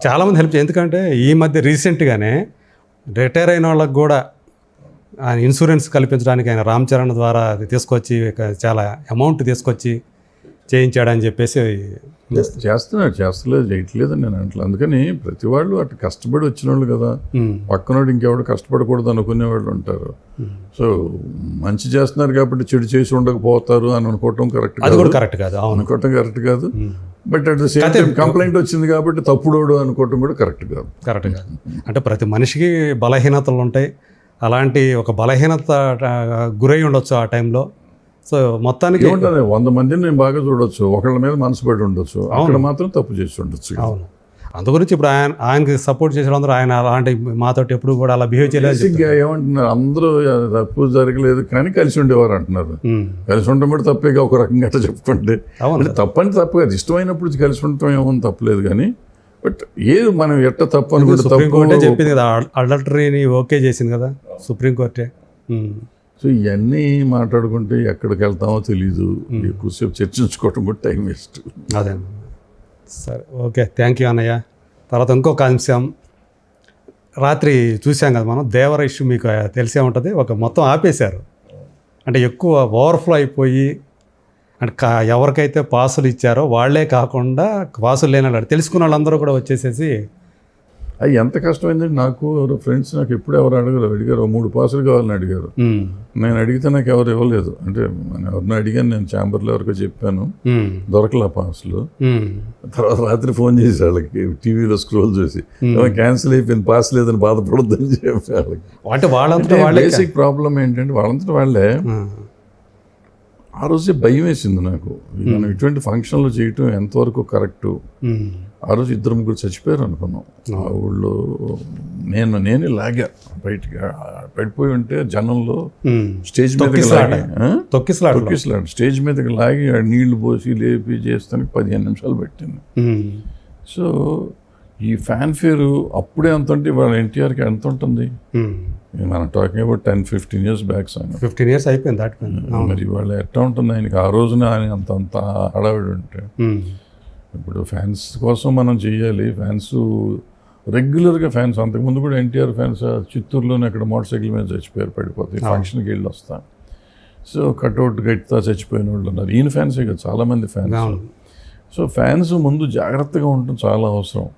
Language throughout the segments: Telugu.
చాలామంది హెల్ప్ చే- ఎందుకంటే ఈ మధ్య రీసెంట్గానే రిటైర్ అయిన వాళ్ళకి కూడా ఆయన ఇన్సూరెన్స్ కల్పించడానికి ఆయన రామ్ చరణ్ ద్వారా తీసుకొచ్చి చాలా అమౌంట్ తీసుకొచ్చి చేయించాడని చెప్పేసి చేస్తున్నాడు చేస్తలేదు చేయట్లేదు నేను అంటలేదు. అందుకని ప్రతి వాళ్ళు అటు కష్టపడి వచ్చిన వాళ్ళు కదా పక్కనోడు ఇంకెవడు కష్టపడకూడదు అనుకునే వాళ్ళు ఉంటారు. సో మంచి చేస్తున్నారు కాబట్టి చెడు చేసి ఉండకపోతారు అని అనుకోవటం కరెక్ట్ అది కూడా కరెక్ట్ కాదు అనుకోవటం కరెక్ట్ కాదు. But at the same time complaint వచ్చింది కాబట్టి తప్పుడోడు అనుకోవటం కూడా కరెక్ట్ కాదు. కరెక్ట్ కాదు. అంటే ప్రతి మనిషికి బలహీనతలు ఉంటాయి. అలాంటి ఒక బలహీనత గురై ఉండొచ్చు ఆ టైంలో సో మొత్తానికి ఏముంటుంది? వంద మందిని నేను బాగా చూడొచ్చు. ఒకళ్ళ మీద మనసు పడి ఉండొచ్చు. అక్కడ మాత్రం తప్పు చేసి ఉండొచ్చు అవును. అందు గురించి ఇప్పుడు ఆయన ఆయనకి సపోర్ట్ చేసిన అందరూ ఆయన అలాంటి మాతోటి ఎప్పుడు కూడా అలా బిహేవ్ చేయలేదు అని ఏమంటున్నారు? అందరూ తప్పు జరగలేదు కానీ కలిసి ఉండేవారు అంటున్నారు. కలిసి ఉండడం కూడా తప్పేగా ఒక రకంగా అట్లా చెప్పుకోండి అవును. తప్పని తప్పు కాదు. ఇష్టమైనప్పుడు కలిసి ఉండటం ఏమో తప్పలేదు కానీ బట్ ఏది మనం ఎట్ట తప్పు అనుకుంటే సుప్రీంకోర్టే తప్పు చెప్పింది కదా. అడల్టరీని ఓకే చేసింది కదా సుప్రీంకోర్టే సో ఇవన్నీ మాట్లాడుకుంటే ఎక్కడికి వెళ్తామో తెలీదు. ఎక్కువసేపు చర్చించుకోవడం కూడా టైం వేస్ట్. అదే. సరే ఓకే. థ్యాంక్ యూ అన్నయ్య. తర్వాత ఇంకొక అంశం రాత్రి చూసాం కదా మనం దేవర ఇష్యూ మీకు తెలిసే ఉంటుంది. ఒక మొత్తం ఆపేశారు. అంటే ఎక్కువ ఓవర్ఫ్లో అయిపోయి అంటే కా ఎవరికైతే పాసులు ఇచ్చారో వాళ్ళే కాకుండా పాసులు లేని వాళ్ళు తెలుసుకున్న వాళ్ళందరూ కూడా వచ్చేసేసి అది ఎంత కష్టమైందంటే నాకు ఎవరో ఫ్రెండ్స్ నాకు ఎప్పుడు ఎవరు అడగరు అడిగారు "ఓ మూడు పాసులు కావాలని అడిగారు. నేను అడిగితే నాకు ఎవరు ఇవ్వలేదు. అంటే నేను ఎవరిని అడిగాను నేను ఛాంబర్లో ఎవరికో చెప్పాను. దొరకలే పాసులు ఉమ్, తర్వాత రాత్రి ఫోన్ చేసి వాళ్ళకి టీవీలో స్క్రోల్ చేసి క్యాన్సిల్ అయిపోయింది పాస్ లేదని బాధపడొద్దని చెప్పి వాళ్ళకి. అంటే వాళ్ళంతా వాళ్ళే బేసిక్ ప్రాబ్లం ఏంటంటే వాళ్ళంతటా వాళ్ళే ఆ, రోజే భయం వేసింది నాకు. మనం ఇటువంటి ఫంక్షన్లు చేయటం ఎంతవరకు కరెక్టు ఉమ్, ఆ రోజు ఇద్దరు ముగ్గురు చచ్చిపోయారు అనుకున్నాం. ఆ ఊళ్ళో నేను నేనే లాగా బయటికి పడిపోయి ఉంటే జనంలో. స్టేజ్ మీదకి. లాగి? తొక్కిసలాడు. స్టేజ్ మీదకి లాగి నీళ్ళు పోసి లేపి చేస్తానికి పదిహేను నిమిషాలు పెట్టింది. సో ఈ ఫ్యాన్ ఫేర్ అప్పుడే ఎంత ఉంటే వాళ్ళ ఎన్టీఆర్కి ఎంత ఉంటుంది. మనం talking about ten fifteen years back fifteen years అయిపోయింది దాటిపోయింది. మరి వాళ్ళు ఎట్లా ఉంటుంది ఆయనకి? ఆ రోజున ఆయన అంత అంత హడావిడి ఉంటే. ఉమ్, ఇప్పుడు ఫ్యాన్స్ కోసం మనం చెయ్యాలి ఫ్యాన్స్ రెగ్యులర్గా ఫ్యాన్స్ అంతకుముందు కూడా ఎన్టీఆర్ ఫ్యాన్స్ చిత్తూరులోనే అక్కడ మోటార్ సైకిల్ మీద చచ్చిపోయారు పడిపోతాయి ఫంక్షన్కి వెళ్ళి వస్తాం సో కట్అవుట్ గట్టితా చచ్చిపోయిన వాళ్ళు ఉన్నారు. ఈయన ఫ్యాన్సే కదా చాలామంది ఫ్యాన్స్ సో ఫ్యాన్స్ ముందు జాగ్రత్తగా ఉండటం చాలా అవసరం.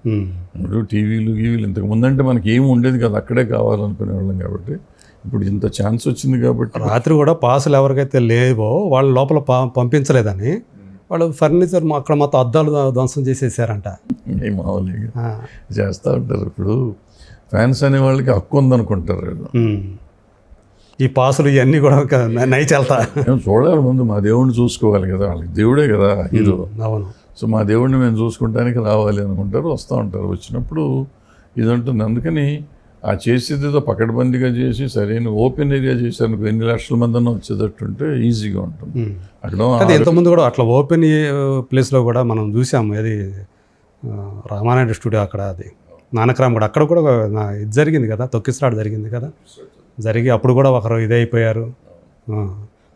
ఇప్పుడు టీవీలు గీవీలు ఇంతకు ముందంటే మనకి ఏమి ఉండేది కదా అక్కడే కావాలనుకునే వాళ్ళం కాబట్టి. ఇప్పుడు ఇంత ఛాన్స్ వచ్చింది కాబట్టి. రాత్రి కూడా పాసులు ఎవరికైతే లేవో వాళ్ళ లోపల పంపించలేదని వాళ్ళు ఫర్నిచర్ అక్కడ మొత్తం అద్దాలు ధ్వ- ధ్వంసం చేసేసారంట. ఏ మామూలుగా చేస్తూ ఉంటారు. ఇప్పుడు ఫ్యాన్స్ అనే వాళ్ళకి హక్కు ఉందనుకుంటారు వీళ్ళు. ఈ పాసులు ఇవన్నీ కూడా ఒక నై చెల్తా మేము చూడాలి ముందు మా దేవుడిని చూసుకోవాలి కదా వాళ్ళకి దేవుడే కదా హీరో. అవును. సో మా దేవుడిని మేము చూసుకుంటానికి రావాలి అనుకుంటారు వస్తూ ఉంటారు. వచ్చినప్పుడు ఇది ఉంటుంది అందుకని ఆ చేసేది ఏదో పకడ్బందీగా చేసి సరైన ఓపెన్ ఏరియా చేశారు ఎన్ని లక్షల మంది అన్న వచ్చేటట్టు ఉంటే ఈజీగా ఉంటుంది. అక్కడ ఇంతకుముందు కూడా అట్లా ఓపెన్ ప్లేస్లో కూడా మనం చూసాము. అది రామానాయుడు స్టూడియో అక్కడ అది. నానక్రామ్ కూడా అక్కడ కూడా ఇది జరిగింది కదా తొక్కిసలాట జరిగింది కదా. జరిగి అప్పుడు కూడా ఒకరు ఇదైపోయారు.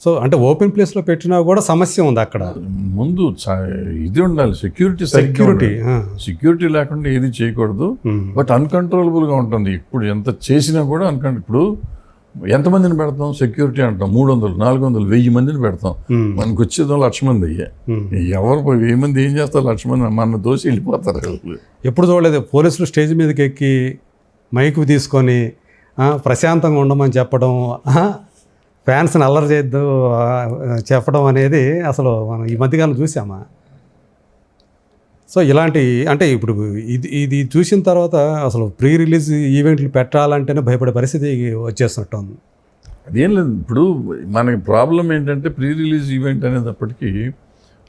సో అంటే ఓపెన్ ప్లేస్లో పెట్టినా కూడా సమస్య ఉంది అక్కడ. ముందు ఇది ఉండాలి. సెక్యూరిటీ సెక్యూరిటీ సెక్యూరిటీ లేకుండా ఏది చేయకూడదు. బట్ అన్కంట్రోలబుల్గా ఉంటుంది. ఇప్పుడు ఎంత చేసినా కూడా అన్కంట్రోల్ ఇప్పుడు ఎంతమందిని పెడతాం? సెక్యూరిటీ అంటాం. మూడు వందలు నాలుగు వందలు వెయ్యి మందిని పెడతాం. మనకు వచ్చేదో లక్ష మంది అయ్యే. ఎవరు పోయి వెయ్యి మంది ఏం చేస్తారు? లక్ష మంది మన దోసి వెళ్ళిపోతారు వాళ్ళు. ఎప్పుడు చూడలేదు. పోలీసులు స్టేజ్ మీదకి ఎక్కి మైకు తీసుకొని ప్రశాంతంగా ఉండమని చెప్పడం ఫ్యాన్స్ని అల్లరి చేయొద్దు చెప్పడం అనేది అసలు మనం ఈ మధ్యకాలం చూసామా? సో ఇలాంటి అంటే ఇప్పుడు ఇది ఇది చూసిన తర్వాత అసలు ప్రీ రిలీజ్ ఈవెంట్లు పెట్టాలంటేనే భయపడే పరిస్థితి వచ్చేస్తున్నట్టు ఉంది అదేం లేదు. ఇప్పుడు మనకి ప్రాబ్లం ఏంటంటే ప్రీ రిలీజ్ ఈవెంట్ అనేటప్పటికీ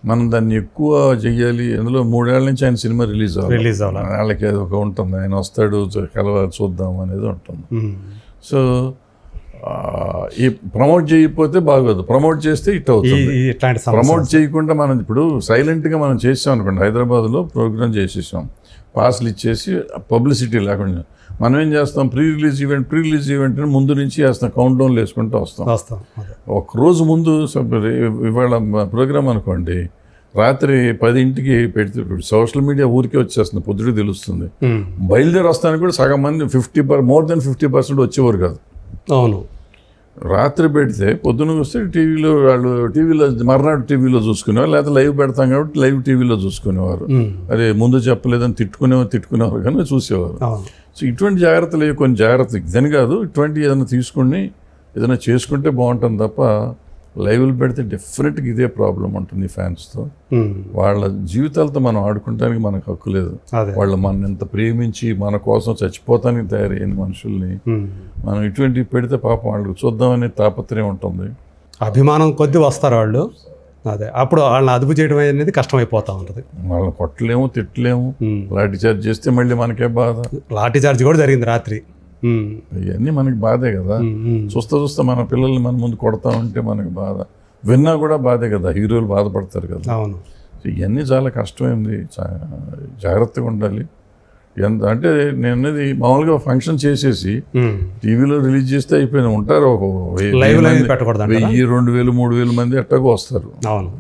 మనం దాన్ని ఎక్కువ చెయ్యాలి. అందులో మూడేళ్ళ నుంచి ఆయన సినిమా రిలీజ్ అవ్వాలి. రిలీజ్ అవ్వాలి. వాళ్ళకి అది ఒక ఉంటుంది. ఆయన వస్తాడు కలవ చూద్దాం అనేది ఉంటుంది. సో ఈ ప్రమోట్ చేయకపోతే బాగోదు. ప్రమోట్ చేస్తే ఇట్ అవుతుంది. ఇట్లాంటి ప్రమోట్ చేయకుండా మనం ఇప్పుడు సైలెంట్గా మనం చేసాం అనుకోండి హైదరాబాద్లో ప్రోగ్రామ్ చేసేసాం. పాస్లు ఇచ్చేసి పబ్లిసిటీ లేకుండా మనం ఏం చేస్తాం? Pre release event pre release event ముందు నుంచి వేస్తాం కౌంట్ డౌన్లు వేసుకుంటూ వస్తాం. ఒక రోజు ముందు ఇవాళ ప్రోగ్రామ్ అనుకోండి రాత్రి పదింటికి పెడితే సోషల్ మీడియా ఊరికే వచ్చేస్తుంది పొద్దుటే తెలుస్తుంది. బయలుదేరి వస్తానికి కూడా సగం మంది fifty per more than fifty percent వచ్చేవారు కాదు. అవును. రాత్రి పెడితే పొద్దున వస్తే టీవీలో వాళ్ళు టీవీలో మర్నాడు టీవీలో చూసుకునేవారు లేకపోతే లైవ్ పెడతాం కాబట్టి లైవ్ టీవీలో చూసుకునేవారు. అదే ముందు చెప్పలేదని తిట్టుకునేవారు తిట్టుకునేవారు కానీ చూసేవారు. సో ఇటువంటి జాగ్రత్తలు కొన్ని జాగ్రత్తలు ఇదని కాదు ఇటువంటి ఏదైనా తీసుకుని ఏదైనా చేసుకుంటే బాగుంటుంది తప్ప లైవ్లు పెడితే డెఫినెట్గా ఇదే ప్రాబ్లం ఉంటుంది ఫ్యాన్స్తో ఉమ్. వాళ్ళ జీవితాలతో మనం ఆడుకుంటానికి మనకు హక్కు లేదు. వాళ్ళు మన ఎంత ప్రేమించి మన కోసం చచ్చిపోతానికి తయారైన మనుషుల్ని ఉమ్. మనం ఇటువంటివి పెడితే పాపం వాళ్ళకి చూద్దామనే తాపత్రయం ఉంటుంది. అభిమానం కొద్దీ వస్తారు వాళ్ళు. అదే. అప్పుడు వాళ్ళని అదుపు చేయడం అనేది కష్టమైపోతూ ఉంటుంది. వాళ్ళని కొట్టలేము తిట్టలేము. ఉమ్. లాఠీ చార్జ్ చేస్తే మళ్ళీ మనకే బాధ. లాఠీ చార్జ్ కూడా జరిగింది రాత్రి. ఇవన్నీ మనకి బాధే కదా. చూస్తా చూస్తా మన పిల్లల్ని మన ముందు కొడతా ఉంటే మనకి బాధ. విన్నా కూడా బాధే కదా హీరోలు బాధపడతారు కదా. అవును. ఇవన్నీ చాలా కష్టమైంది. జాగ్రత్తగా ఉండాలి. ఎంత అంటే నేను అనేది మామూలుగా ఫంక్షన్ చేసేసి. టీవీలో రిలీజ్ చేస్తే అయిపోయింది ఉంటారు. ఒక వెయ్యి- రెండు వేలు మూడు వేలు మంది అట్టాగా వస్తారు. అవును.